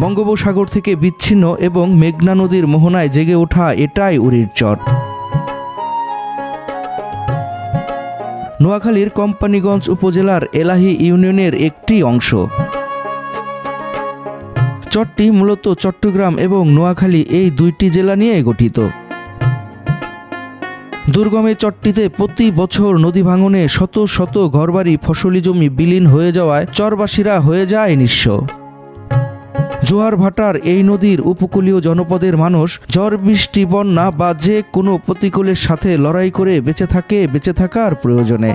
বঙ্গোপসাগর থেকে বিচ্ছিন্ন এবং মেঘনা নদীর মোহনায় জেগে ওঠা এটাই উরির চর। নোয়াখালীর কোম্পানিগঞ্জ উপজেলার এলাহি ইউনিয়নের একটি অংশ। চরটি মূলত চট্টগ্রাম এবং নোয়াখালী এই দুইটি জেলা নিয়ে গঠিত। দুর্গমে চরটিতে প্রতি বছর নদী ভাঙনে শত শত ঘরবাড়ি, ফসলি জমি বিলীন হয়ে যাওয়ায় চরবাসীরা হয়ে যায় নিঃস্ব। জোয়ার ভাটার এই নদীর উপকূলীয় জনপদের মানুষ ঝড় বৃষ্টি, বন্যা বা যে কোনো প্রতিকূলের সাথে লড়াই করে বেঁচে থাকে, বেঁচে থাকার প্রয়োজনে।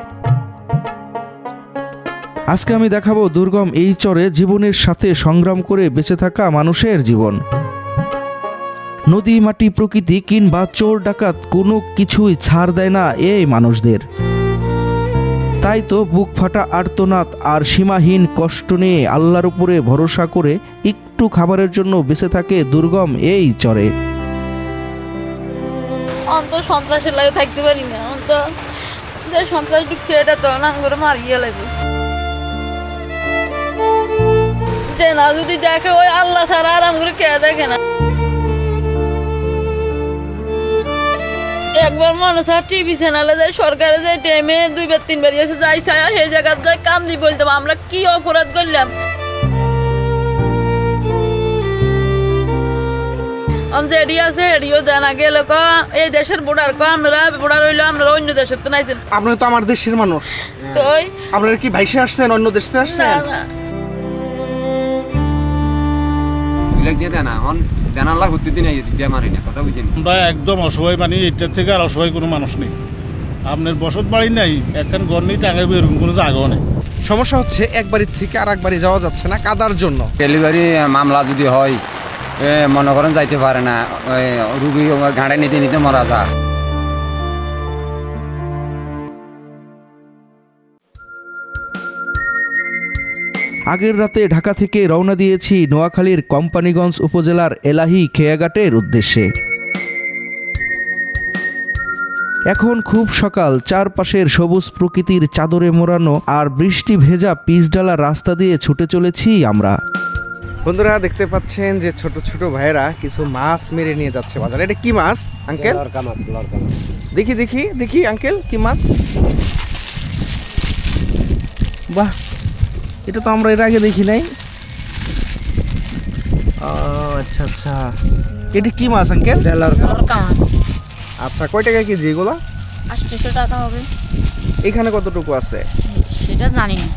আজকে আমি দেখাবো দুর্গম এই চরে জীবনের সাথে সংগ্রাম করে বেঁচে থাকা মানুষের জীবন। নদী, মাটি, প্রকৃতি কিংবা চোর ডাকাত কোনো কিছুই ছাড় দেয় না এই মানুষদের। তাই তো বুক ফাটা আর্তনাদ আর সীমাহীন কষ্ট নিয়ে আল্লাহর উপরে ভরসা করে একটু খাবারের জন্য বেঁচে থাকে দুর্গম এই চরে। অন্ত সন্ত্রাসের লাগে থাকতে পারি না। অন্ত যে সন্ত্রাস ঢুকছে, এটা তো নাম করে মারিয়ে লাগবে। যে না যদি দেখে, ওই আল্লাহ ছাড়া আরাম করে কে দেখে না? একবার মানুষ আর টিভি চ্যানেলে যায় সরকারে যে টেমে দুইবার তিনবার এসে যাই ছায়া সেই জায়গায় যায় কান্দি বলতাম আমরা কি অপরাধ করলাম? এডি আছে এডিও জানা গেল ক এই দেশের বোর্ডার ক আমরা বোর্ডার হইল আমরা অন্য দেশের তো নাইছেন আপনি তো আমার দেশের মানুষ। তো ওই আপনারা কি ভাইসে আসছেন অন্য দেশ না আসছেন? না। দুই লাখ দিয়ে দেন এখন। আল্লাহ ঘুরতে দিন দিতে মারি না কথা বুঝেন? আমরা একদম অসহায় মানে এটার থেকে আর অসহায় কোনো মানুষ নেই। আপনার বসত বাড়ি নাই একখান ঘর নেই টাকা এরকম কোনো জায়গাও নেই। সমস্যা হচ্ছে এক বাড়ির থেকে আর এক বাড়ি যাওয়া যাচ্ছে না কাদার জন্য। ডেলিভারি মামলা যদি হয় মনে করেন যাইতে পারে না রুগী ঘাড়ে নিতে নিতে মারা যায়। আগের রাতে ঢাকা থেকে রওনা দিয়েছি নোয়াখালীর কোম্পানিগঞ্জ উপজেলার এলাহি খেয়াঘাটের উদ্দেশ্যে। এখন খুব সকাল চারপাশের সবুজ প্রকৃতির চাদরে মোড়ানো আর বৃষ্টি ভেজা পিচডালা রাস্তা দিয়ে ছুটে চলেছি আমরা। বন্ধুরা দেখতে পাচ্ছেন যে ছোট ছোট ভাইয়েরা কিছু মাছ মেরে নিয়ে যাচ্ছে বাজারে। এটা কি মাছ আঙ্কেল? দেখি দেখি দেখি আঙ্কেল কি মাছ? বাহ এটা তো আমরা এর আগে দেখি নাই। ও আচ্ছা আচ্ছা। এটা কি মাছ আঙ্কেল? আচ্ছা কয় টাকা কেজি এগুলো? আটশো টাকা হবে। এখানে কতটুকু আছে? সেটা জানি না।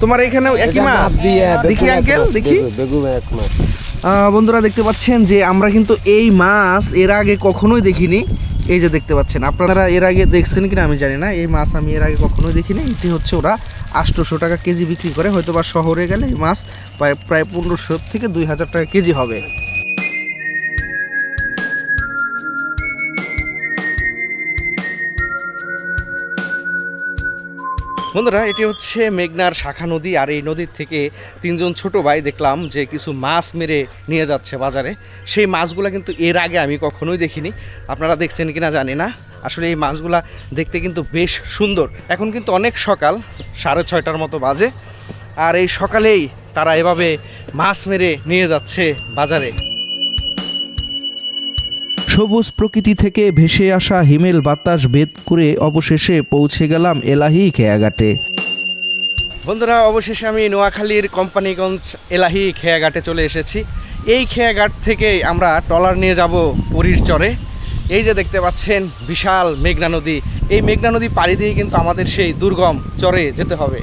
তোমার এখানে একই মাছ? দেখি আঙ্কেল দেখি। বন্ধুরা দেখতে পাচ্ছেন যে আমরা কিন্তু এই মাছ এর আগে কখনোই দেখিনি। এই যে দেখতে পাচ্ছেন আপনারা এর আগে দেখছেন কিনা আমি জানি না। এই মাছ আমি এর আগে কখনোই দেখিনি। এটি হচ্ছে ওরা আটশোশো টাকা কেজি বিক্রি করে হয়তো বা শহরে গেলে মাছ প্রায় প্রায় পনেরোশো থেকে দুই হাজার টাকা কেজি হবে। বন্ধুরা, এটি হচ্ছে মেঘনার শাখা নদী, আর এই নদীর থেকে তিনজন ছোট ভাই দেখলাম যে কিছু মাছ মেরে নিয়ে যাচ্ছে বাজারে। সেই মাছগুলো কিন্তু এর আগে আমি কখনোই দেখিনি। আপনারা দেখছেন কিনা জানি না। আসলে এই মাছগুলা দেখতে কিন্তু বেশ সুন্দর। এখন কিন্তু অনেক সকাল সাড়ে ছয়টার মতো বাজে। আর এই সকালেই তারা এভাবে মাছ মেরে নিয়ে যাচ্ছে বাজারে। সবুজ প্রকৃতি থেকে ভেসে আসা হিমেল বাতাস বেদ করে অবশেষে পৌঁছে গেলাম এলাহি খেয়াঘাটে। বন্ধুরা অবশেষে আমি নোয়াখালীর কোম্পানিগঞ্জ এলাহি খেয়াঘাটে চলে এসেছি। এই খেয়াঘাট থেকে আমরা ট্রলার নিয়ে যাব পুরীর চরে। এই যে দেখতে পাচ্ছেন বিশাল মেঘনা নদী। এই মেঘনা নদী পাড়ি দিয়ে কিন্তু আমাদের সেই দুর্গম চরে যেতে হবে।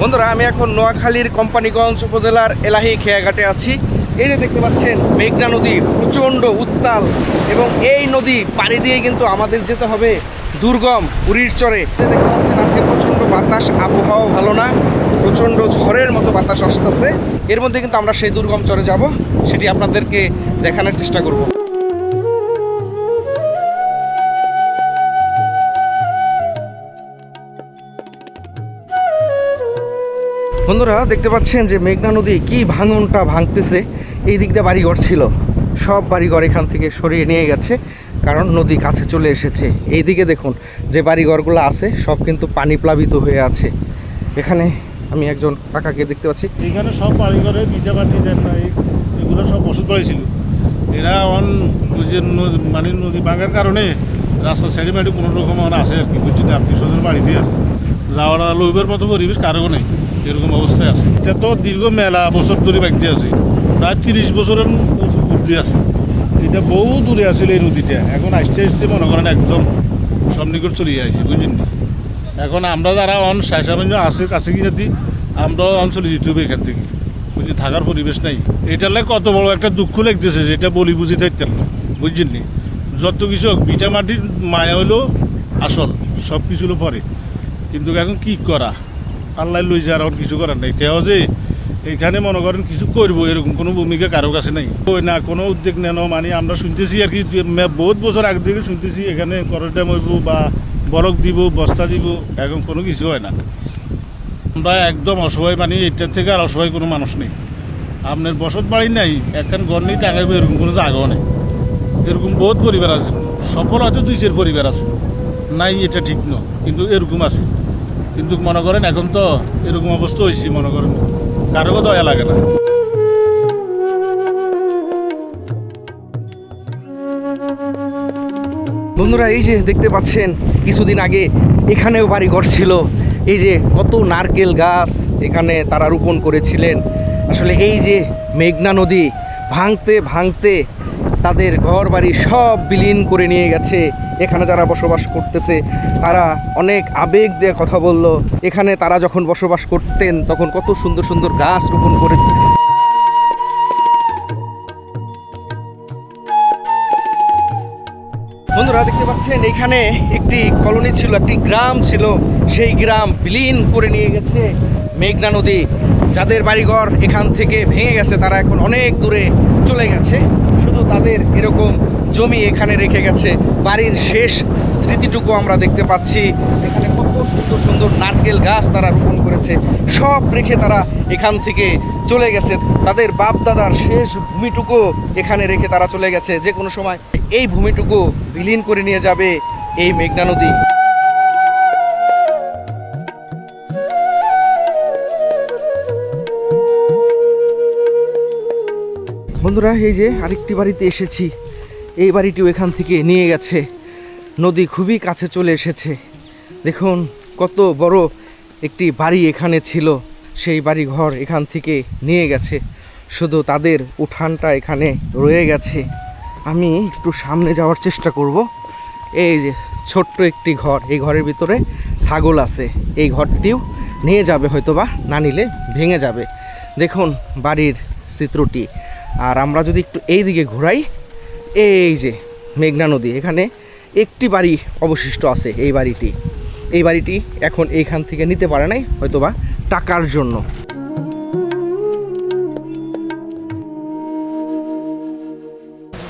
বন্ধুরা, আমি এখন নোয়াখালীর কোম্পানিগঞ্জ উপজেলার এলাহি খেয়াঘাটে আছি। এই যে দেখতে পাচ্ছেন মেঘনা নদী প্রচণ্ড উত্তাল এবং এই নদী পাড়ি দিয়ে কিন্তু আমাদের যেতে হবে দুর্গম পুরীর চরে। দেখতে পাচ্ছেন, আজকে প্রচণ্ড বাতাস আবহাওয়া ভালো না। প্রচণ্ড ঝড়ের মতো বাতাস আসতেছে। এর মধ্যে কিন্তু আমরা সেই দুর্গম চরে যাব, সেটি আপনাদেরকে দেখানোর চেষ্টা করব। বন্ধুরা, দেখতে পাচ্ছেন যে মেঘনা নদী কি ভাঙনটা ভাঙতেছে। এই দিক দিয়ে বাড়িঘর ছিল। সব বাড়িঘর এখান থেকে সরিয়ে নিয়ে গেছে, কারণ নদী কাছে চলে এসেছে। এইদিকে দেখুন যে বাড়িঘরগুলো আছে, সব কিন্তু পানি প্লাবিত হয়ে আছে। এখানে আমি একজন কাকাকে দেখতে পাচ্ছি। এখানে সব বাড়ি ঘরে মিঠা পানি, দেন না এগুলো সব বসত বাড়ি এরা অন মানে নদী ভাঙার কারণে রাস্তার সাইডে মাইডে কোনো রকম আমার আছে আর কি বুঝছি আত্মীয় স্বজন বাড়িতে আছে। যাওয়ার লইবার মতো পরিবেশ কারও নেই, এরকম অবস্থায় আছে। এটা তো দীর্ঘ মেলা বছর ধরে ভাঙতে আছে, প্রায় তিরিশ বছরের উর্ধে আছে। এটা বহু দূরে আছিল এই নদীটা, এখন আসতে আসতে মনে করেন একদম সন্নিকট চলে যাইছে বুঝলেন না? এখন আমরা যারা অন শাসারঞ্জ আছে কাছে গিয়ে দিই আমরা অঞ্চলে যেতে হবে এখান থেকে। বুঝলি থাকার পরিবেশ নাই। এটার লাগে কত বড় একটা দুঃখ লাগতেছে যেটা বলি বুঝি থাকতেন না। বুঝছেন নি? যত কিছু হোক, ভিটা মাটির মায়া হলো আসল সব কিছু হলো পরে। কিন্তু এখন কি করা? আল্লাহ লই যার এখন কিছু করার নেই। কেউ যে এখানে মনে করেন কিছু করব এরকম কোনো ভূমিকা কারও কাছে নেই। ওই না কোনো উদ্যোগ নেন মানে আমরা শুনতেছি আর কি বহুত বছর আগে থেকে শুনতেছি এখানে করড্যাম হইব বা বরফ দিব, বস্তা দিব এখন কোনো কিছু হয় না। আমরা একদম অসহায় মানে এটার থেকে আর অসহায় কোনো মানুষ নেই। আপনার বসত বাড়ি নাই, একখান ঘর নেই টাকাইবো এরকম কোনো জায়গাও নেই। এরকম বহুত পরিবার আছে, সফল হয়তো দুই চার পরিবার আছে। নাই, এটা ঠিক নয়, কিন্তু এরকম আছে। কিন্তু মনে করেন, এখন তো এরকম অবস্থা হয়েছে মনে করেন। কারও দয়া লাগে না। বন্ধুরা, এই যে দেখতে পাচ্ছেন, কিছুদিন আগে এখানেও বাড়িঘর ছিল। এই যে কত নারকেল গাছ এখানে তারা রোপণ করেছিলেন। আসলে এই যে মেঘনা নদী ভাঙতে ভাঙতে তাদের ঘর বাড়ি সব বিলীন করে নিয়ে গেছে। এখানে যারা বসবাস করতেছে, তারা অনেক আবেগ দিয়ে কথা বলল। এখানে তারা যখন বসবাস করতেন, তখন কত সুন্দর সুন্দর গাছ রোপণ করে বন্ধুরা দেখতে পাচ্ছেন এখানে একটি কলোনি ছিল, একটি গ্রাম ছিল। সেই গ্রাম বিলীন করে নিয়ে গেছে মেঘনা নদী। যাদের বাড়িঘর এখান থেকে ভেঙে গেছে, তারা এখন অনেক দূরে চলে গেছে। শুধু তাদের এরকম জমি এখানে রেখে গেছে। বাড়ির শেষ স্মৃতিটুকু আমরা দেখতে পাচ্ছি। এখানে কত সুন্দর সুন্দর নারকেল গাছ তারা রোপণ করেছে। সব রেখে তারা এখান থেকে চলে গেছে। তাদের বাপ দাদার শেষ ভূমিটুকু এখানে রেখে তারা চলে গেছে। যে কোনো সময় এই ভূমিটুকু বিলীন করে নিয়ে যাবে এই মেঘনা নদী। বন্ধুরা, এই যে আরেকটি বাড়িতে এসেছি। এই বাড়িটিও এখান থেকে নিয়ে গেছে। নদী খুবই কাছে চলে এসেছে। দেখুন, কত বড় একটি বাড়ি এখানে ছিল। সেই বাড়ি ঘর এখান থেকে নিয়ে গেছে। শুধু তাদের উঠানটা এখানে রয়ে গেছে। আমি একটু সামনে যাওয়ার চেষ্টা করব। এই যে ছোট্ট একটি ঘর, এই ঘরের ভিতরে ছাগল আছে। এই ঘরটিও নিয়ে যাবে হয়তোবা, না নিলে ভেঙে যাবে। দেখুন বাড়ির চিত্রটি। আর আমরা যদি একটু এই দিকে ঘোরাই, এই যে মেঘনা নদী, এখানে একটি বাড়ি অবশিষ্ট আছে এই বাড়িটি। এই বাড়িটি এখন এইখান থেকে নিতে পারে নাই, হয়তোবা টাকার জন্য।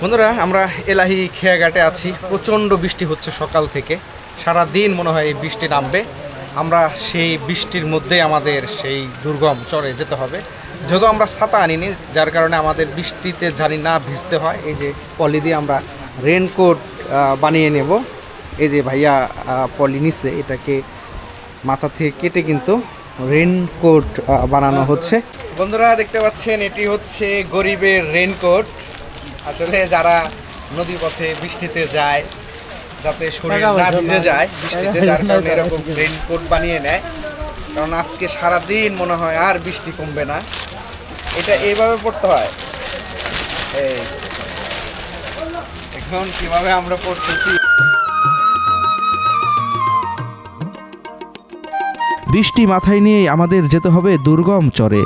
বন্ধুরা, আমরা এলাহি খেয়াঘাটে আছি। প্রচণ্ড বৃষ্টি হচ্ছে সকাল থেকে। সারা দিন মনে হয় এই বৃষ্টি নামবে। আমরা সেই বৃষ্টির মধ্যে আমাদের সেই দুর্গম চরে যেতে হবে। যেহেতু আমরা ছাতা আনিনি, যার কারণে আমাদের বৃষ্টিতে জানি না ভিজতে হয়। এই যে পলি দিয়ে আমরা রেনকোট বানিয়ে নেব। এই যে ভাইয়া পলি নিচ্ছে এটাকে মাথা থেকে কেটে কিন্তু রেনকোট বানানো হচ্ছে। বন্ধুরা দেখতে পাচ্ছেন এটি হচ্ছে গরিবের রেনকোট আসলে যারা নদী পথে বৃষ্টিতে যায় যাতে শরীর না ভিজে যায় বৃষ্টিতে যার কারণে এরকম রেনকোট বানিয়ে নেয়। কারণ আজকে সারা দিন মনে হয় আর বৃষ্টি কমবে না। এটা এইভাবে পড়তে হয়। এই এখন কীভাবে আমরা পড়তেছি? বৃষ্টি মাথায় নিয়েই আমাদের যেতে হবে দুর্গম চরে।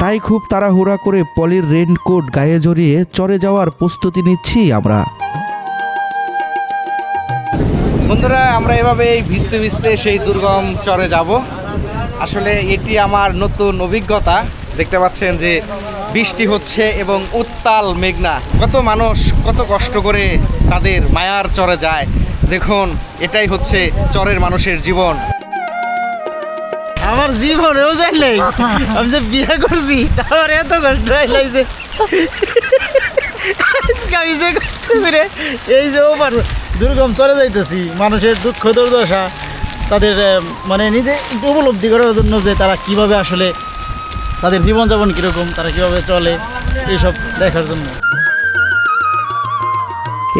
তাই খুব তাড়াহুড়া করে পলির রেনকোট গায়ে জড়িয়ে চরে যাওয়ার প্রস্তুতি নিচ্ছি আমরা। বন্ধুরা আমরা এভাবে এই ভিজতে ভিজতে সেই দুর্গম চরে যাব। আসলে এটি আমার নতুন অভিজ্ঞতা। দেখতে পাচ্ছেন যে বৃষ্টি হচ্ছে এবং উত্তাল মেঘনা। কত মানুষ কত কষ্ট করে তাদের মায়ার চরে যায়। দেখুন, এটাই হচ্ছে চরের মানুষের জীবন। আমার জীবনেও যাই নাই। আমি যে বিয়ে করছি তারপর এত কষ্ট হইলাইছে আজকে আমি যে কষ্ট করে এই যে ওপার দুর্গম চলে যাইতেছি, মানুষের দুঃখ দুর্দশা, তাদের মানে নিজে উপলব্ধি করার জন্য যে তারা কীভাবে আসলে তাদের জীবনযাপন কীরকম, তারা কীভাবে চলে, এইসব দেখার জন্য।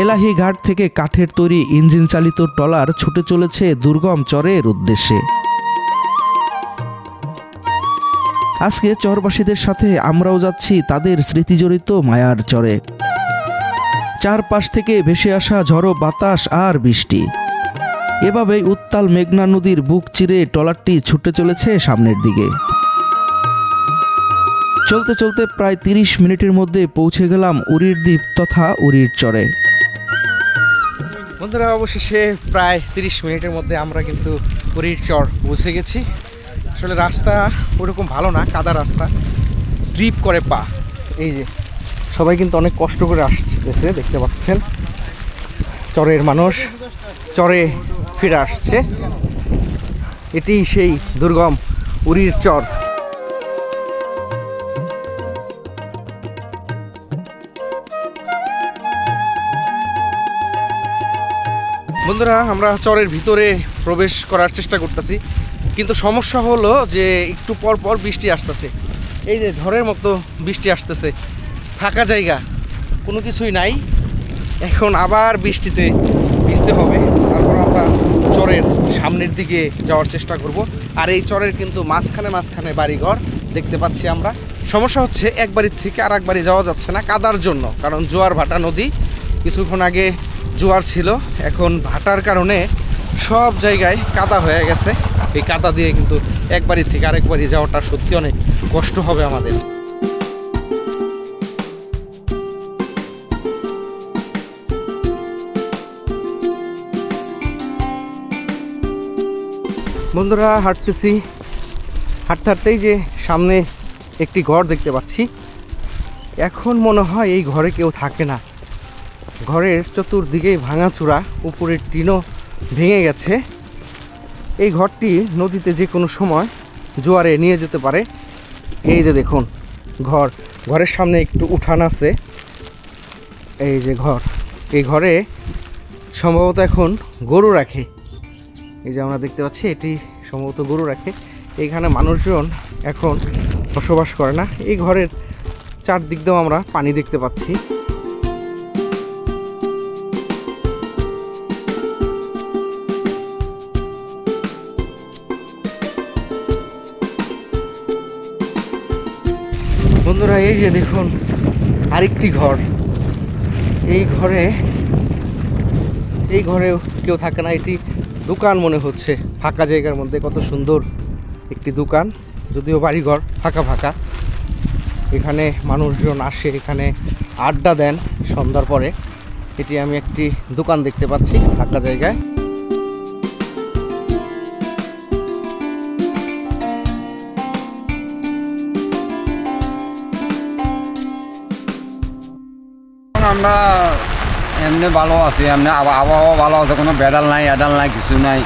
এলাহি ঘাট থেকে কাঠের তৈরি ইঞ্জিন চালিত ট্রলার ছুটে চলেছে দুর্গম চরের উদ্দেশ্যে। আজকে চরবাসীদের সাথে আমরাও যাচ্ছি তাদের স্মৃতিজড়িত মায়ার চরে। চারপাশ থেকে ভেসে আসা ঝড়ো বাতাস আর বৃষ্টি। এভাবেই উত্তাল মেঘনা নদীর বুক চিরে ট্রলারটি ছুটে চলেছে সামনের দিকে। চলতে চলতে প্রায় তিরিশ মিনিটের মধ্যে পৌঁছে গেলাম উরির দ্বীপ তথা উরির চরে। বন্ধুরা, অবশেষে প্রায় তিরিশ মিনিটের মধ্যে আমরা কিন্তু পুরীর চর পৌঁছে গেছি। আসলে রাস্তা ওরকম ভালো না, কাদা রাস্তা, স্লিপ করে পা। এই যে, সবাই কিন্তু অনেক কষ্ট করে আসতেছে, দেখতে পাচ্ছেন। চরের মানুষ চরে ফিরে আসছে। এটি সেই দুর্গম উরির চর। বন্ধুরা, আমরা চরের ভিতরে প্রবেশ করার চেষ্টা করতেছি। কিন্তু সমস্যা হলো যে একটু পর পর বৃষ্টি আসতেছে। এই যে ঝড়ের মতো বৃষ্টি আসতেছে। ফাঁকা জায়গা, কোনো কিছুই নাই। এখন আবার বৃষ্টিতে ভিজতে হবে। তারপর আমরা চরের সামনের দিকে যাওয়ার চেষ্টা করব। আর এই চরের কিন্তু মাঝখানে মাঝখানে বাড়িঘর দেখতে পাচ্ছি আমরা। সমস্যা হচ্ছে এক বাড়ির থেকে আর এক বাড়ি যাওয়া যাচ্ছে না কাদার জন্য। কারণ জোয়ার ভাটা নদী কিছুক্ষণ আগে জোয়ার ছিল। এখন ভাটার কারণে সব জায়গায় কাদা হয়ে গেছে। এই কাদা দিয়ে কিন্তু এক বাড়ি থেকে আরেক বাড়ি যাওয়াটা সত্যি অনেক কষ্ট হবে আমাদের। বন্ধুরা, হাঁটতেছি। হাঁটতে হাঁটতেই যে সামনে একটি ঘর দেখতে পাচ্ছি। এখন মনে হয় এই ঘরে কেউ থাকে না। ঘরের চতুর্দিকেই ভাঙাচূড়া, উপরের টিনও ভেঙে গেছে। এই ঘরটি নদীতে যে কোনো সময় জোয়ারে নিয়ে যেতে পারে। এই যে দেখুন, ঘর। ঘরের সামনে একটু উঠান আছে। এই যে ঘর। এই ঘরে সম্ভবত এখন গরু রাখে। এই যে আমরা দেখতে পাচ্ছি, এটি সম্ভবত গরু রাখে। এইখানে মানুষজন এখন বসবাস করে না। এই ঘরের চারদিক দিয়েও আমরা পানি দেখতে পাচ্ছি। বন্ধুরা এই যে দেখুন, আরেকটি ঘর। এই ঘরে এই ঘরে কেউ থাকে না, এটি দোকান মনে হচ্ছে। ফাঁকা জায়গার মধ্যে, কত সুন্দর একটি দোকান। যদিও বাড়িঘর ফাঁকা ফাঁকা। এখানে মানুষজন আসে, এখানে আড্ডা দেন সন্ধ্যার পরে। এটি আমি একটি দোকান দেখতে পাচ্ছি, ফাঁকা জায়গায়। আমরা এমনি ভালো আছি, এমনি আব- আবহাওয়া ভালো আছে, কোনো বেড়াল নাই এডাল নাই, কিছু নাই।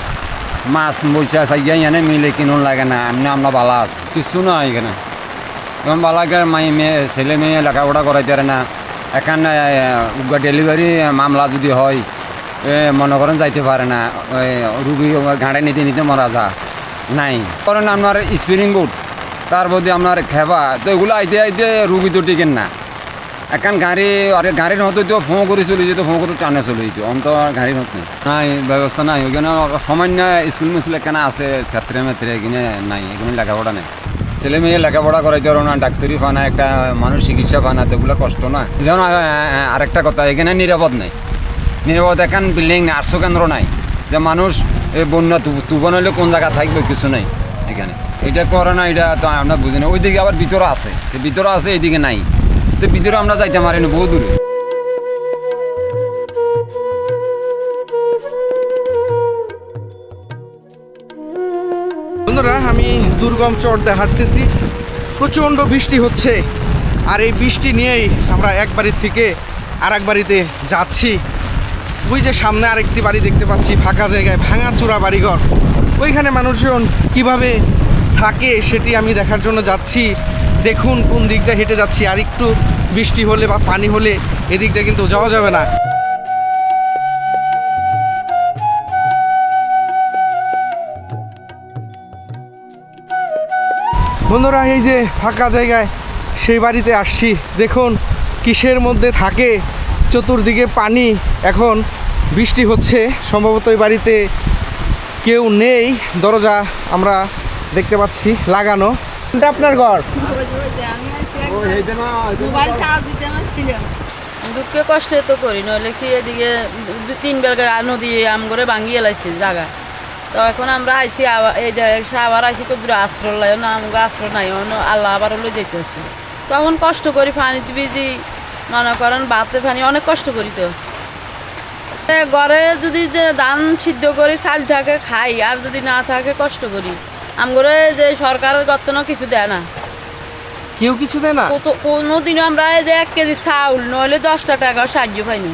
মাছ বইসা সাইয়া এনে মিলে কিনুন লাগে না, এমনি আমরা ভালো আছি। কিছু নাই এখানে। এখন ভালো মাই মেয়ে ছেলে মেয়ে লেখাপড়া করাইতে না। এখানে ডেলিভারি মামলা যদি হয় মনে করেন যাইতে পারে না রুগী ঘাড়ে নিতে নিতে মারা যা নাই। করেন আপনার স্প্রিং বুট তার মধ্যে আপনার খেবা তো এগুলো আইতে আইতে রুগী তো টিকেন না। এখন গাড়ি আরে গাড়ির হতো তো ফোঁ করে চলে যেত ফোঁ করে টানে চলে যেত অন্ত গাড়ির হতো নাই ব্যবস্থা নাই ওই ওইখানে সামান্য স্কুল মিস্কুল এখানে আছে ক্ষেত্রে মেত্রে এখানে নাই এখানে লেখাপড়া নেই। ছেলে মেয়ে লেখাপড়া করাইতে পারো না ডাক্তারি পানা একটা মানুষ চিকিৎসা পানা তো এগুলো কষ্ট না। যেমন আরেকটা কথা এখানে নিরাপদ নেই। নিরাপদ এখন বিল্ডিং আটশো কেন্দ্র নাই। যে মানুষ এই বন্যা তু- তুফান হলে কোন জায়গা থাকবে, কিছু নেই এখানে এটা করে না এটা তো, আমরা বুঝি না ওইদিকে আবার ভিতরে আছে ভিতরে আছে, এইদিকে নাই। তো ভিতরে আমরা যাইতে পারি বহু দূরে। বন্ধুরা, আমি দুর্গম চড়তে হাঁটতেছি। প্রচণ্ড বৃষ্টি হচ্ছে। আর এই বৃষ্টি নিয়েই আমরা এক বাড়ির থেকে আর এক বাড়িতে যাচ্ছি। ওই যে সামনে আরেকটি বাড়ি দেখতে পাচ্ছি, ফাঁকা জায়গায় ভাঙা চূড়া বাড়িঘর। ওইখানে মানুষজন কীভাবে থাকে সেটি আমি দেখার জন্য যাচ্ছি। দেখুন কোন দিক দিয়ে হেঁটে যাচ্ছি। আর একটু বৃষ্টি হলে বা পানি হলে এদিক দিয়ে কিন্তু যাওয়া যাবে না। বন্ধুরা, এই যে ফাঁকা জায়গায় সেই বাড়িতে আসছি। দেখুন, কিসের মধ্যে থাকে, চতুর্দিকে পানি। এখন বৃষ্টি হচ্ছে, সম্ভবত এই বাড়িতে কেউ নেই। দরজা আমরা দেখতে পাচ্ছি, লাগানো। এটা আপনার ঘর? দুঃখে কষ্টে তো করি, নইলে কি এদিকে তিন বেল নদী আম করে ভাঙিয়ে এলাইছি জায়গা তো এখন আমরা আইছি এই জায়গায় আবার আইছি কদ্দুর আশ্রয় লাই না আমাকে আশ্রয় নাই আল্লাহ আবার হলো যেতেছি তখন কষ্ট করি, পানি বিজি মনে করেন বাতে পানি, অনেক কষ্ট করি তো। ঘরে যদি যে ধান সিদ্ধ করি, চাল থাকে, খাই, আর যদি না থাকে, কষ্ট করি। আমগরে যে সরকারের গতনও কিছু দেয় না। কেউ কিছু দেয় না? কত কোনোদিনও আমরা এই যে এক কেজি চাউল নইলে দশটা টাকা সাহায্য পাইনি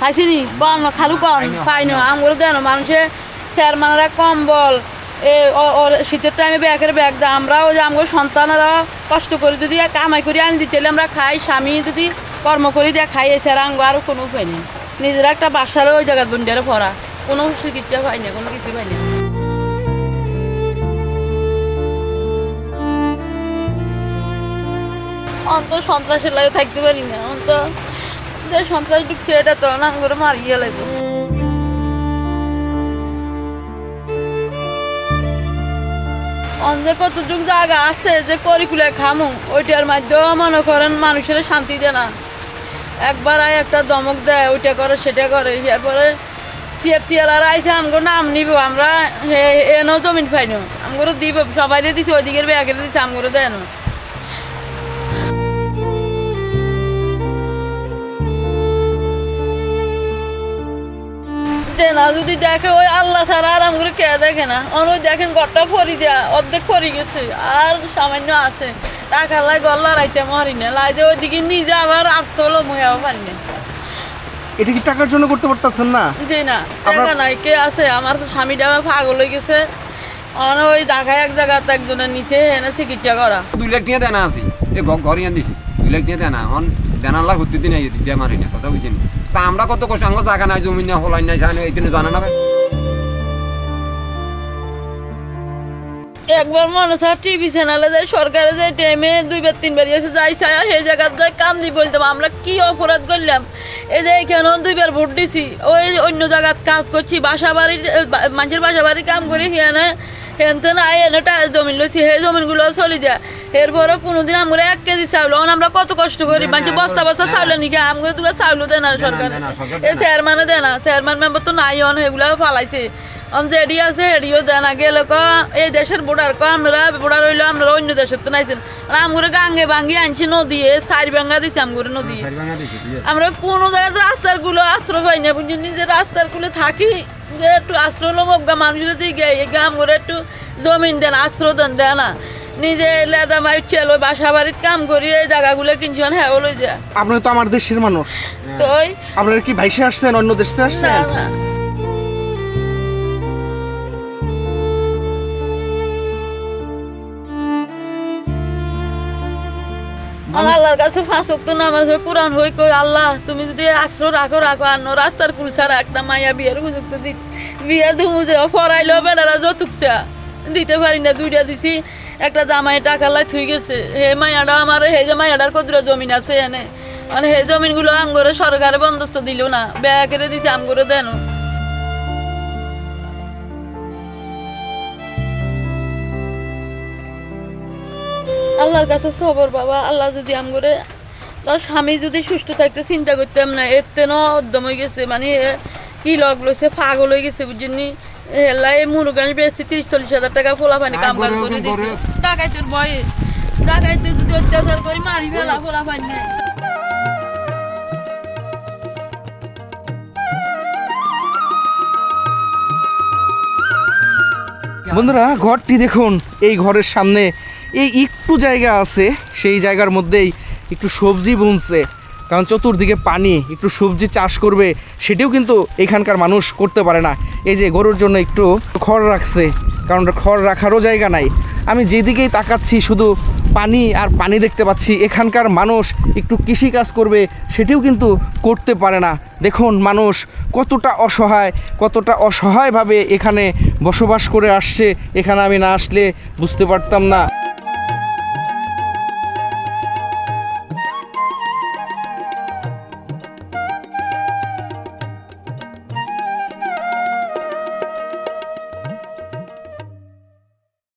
পাইছি নি? কম না, খালু কম পাইনি আমগুলো দেন মানুষে চেয়ারম্যানরা কম্বল শীতের টাইমে ব্যাগের ব্যাগ দেয়। আমরাও যে আমগো সন্তানেরা কষ্ট করে যদি কামাই করে আনি দিতে আমরা খাই। স্বামী যদি কর্ম করে দিয়ে খাই এছাড়া আমগো আরও কোনো উপায় নেই। নিজের একটা বাসারও ওই জায়গায় বন্ডারে পড়া কোনো চিকিৎসা পাই না কোনো কিছু পাই না। অন্ত সন্ত্রাসের লাগে থাকতে পারি না অন্ত যে সন্ত্রাস ঢুকছে এটা তো নাম করে মারিয়ে লাগবে অন্ধে কতটুক জায়গা আছে যে করিকুলে খামু, ওইটার মাধ্যমে মনে করেন মানুষের শান্তি দেয় না। একবার আয় একটা দমক দেয়, ওইটা করে, সেটা করে, এরপরে সিএফ সিএলার আইসে আমগো নাম নিব, আমরা এনও জমিন পাইনো আমগো দিব সবাই দিছে, ওইদিকের ব্যাগের দিচ্ছে আমগো দেয় না দে না যদি দেখে ওই আল্লাহ ছাড়া আরাম করে কে দেখে না। অন দেখেন ঘরটা ফরি দেয়া অর্ধেক ফরি গেছে আর সামান্য আছে। টাকা লাই গল্লা রাইতে মারি না লাই যে ওইদিকে নিজে আবার আসতে হলো মহিয়াও পারি না। এটা কি টাকার জন্য করতে পারতেছেন না? জি না টাকা নাই কে আছে? আমার তো স্বামীটা আমার পাগল হয়ে গেছে। অন ওই ঢাকায় এক জায়গাতে একজনের নিচে এনে চিকিৎসা করা। দুই লাখ টাকা দেনা আছে এই ঘর ঘরে দিছি দুই লাখ টাকা দেনা। এখন দেনার লাখ হতে দিন দিতে মারি না কথা বুঝছেন তা আমরা কত কষ্ট, আমার জায়গা নাই, জমি না হলাই নাই, জানে এই জানা না একবার মনে হয় টিভি চ্যানেলে যায় সরকারে যে টাইমে দুইবার, তিনবার এসে যাই ছায়া সেই জায়গায় যাই, কান্দি বলতাম, আমরা কি অপরাধ করলাম? এই যে এখানেও দুইবার ভোট দিছি, ওই অন্য জায়গাত কাজ করছি, বাসা বাড়ির মানুষের বাসা বাড়ি কাম করি হিয়ানে হেনতে না এনে জমিন লইছি, সেই জমিনগুলো চলে যায়। এরপরও কোনোদিন আমরা এক কেজি চাউল অন আমরা কত কষ্ট করি। মানুষ বস্তা বস্তা চাউল নিকে আমগুলো দুটো চাউলও দেয় না সরকার। এই। চেয়ারম্যানে দেয় না। চেয়ারম্যান মেম্বার তো নাই অন এগুলো ফালাইছে। অন জেডি আছে হেডিও দেয় না গেলে ক এই দেশের বোর্ডার ক আমরা বোর্ডার হইল আপনারা অন্য দেশের তো নাইছেন। আমগুলো গাঙ্গে ভাঙ্গি আনছি নদী এ চারি ভাঙ্গা দিছে আমগুলো নদী। আমরা কোনো জায়গায় রাস্তারগুলো আশ্রয় পাই না বুঝলি নিজের রাস্তারগুলো থাকি যে একটু আশ্রয় লোক গা মানুষের দিকে গাম করে একটু জমিন দেন আশ্রয় দেন দেয় না। নিজে লেদা মারি চেলো বাসা বাড়ির কাম করি এই জায়গাগুলো কিনছি হ্যাঁ ওলো যা। আপনি তো আমার দেশের মানুষ। তো ওই আপনারা কি ভাইসে আসছেন অন্য দেশ থেকে আসছেন? না আমার আল্লাহর কাছে ফাঁস তো নামাজ হয় কোরআন হই কই আল্লাহ তুমি যদি আশ্রয় রাখো রাখো আর ন রাস্তার পুল ছাড়া একটা মাইয়া বিয়ের সুযোগ তো দিত। বিয়ে দুমু যে ফরাইলো বেড়ারা যতুকছা দিতে পারি না দুইটা দিছি। একটা জামাই টাকা লাই থুই গেছে। হে মাইয়াটা আমার, হে যে মাইয়াটার কদুরা জমিন আছে এনে। মানে হে জমিনগুলো আমগরে সরকারে বন্দোবস্ত দিল না ব্যয় করে দিছে আমগরে দেন। আল্লাহর কাছে সবর বাবা, আল্লাহ যদি আম করে তার স্বামী যদি সুস্থ থাকতে চিন্তা করতাম না, এর তেন উদ্যম হয়ে গেছে। মানে কি লগ লইছে, পাগল হয়ে গেছে বুঝিনি হেলাই মুরগান বেশি তিরিশ চল্লিশ হাজার টাকা পানি কাম কাজ করে দিচ্ছে ডাকাইতের ভয়ে। ডাকাইতে যদি অত্যাচার করি মারি ফেলা ফোলা পানি। নাই বন্ধুরা ঘরটি দেখুন এই ঘরের সামনে। এই একটু জায়গা আছে সেই জায়গার মধ্যেই একটু সবজি বুনছে। কারণ চতুর্দিকে পানি, একটু সবজি চাষ করবে, সেটিও কিন্তু এখানকার মানুষ করতে পারে না। এই যে গরুর জন্য একটু খড় রাখছে, কারণ খড় রাখারও জায়গা নাই। আমি যেদিকেই তাকাচ্ছি, শুধু পানি আর পানি দেখতে পাচ্ছি, এখানকার মানুষ একটু কৃষি কাজ করবে, সেটিও কিন্তু করতে পারে না। দেখুন মানুষ কতটা অসহায়, কতটা অসহায়ভাবে এখানে বসবাস করে আসছে, এখানে আমি না আসলে বুঝতে পারতাম না।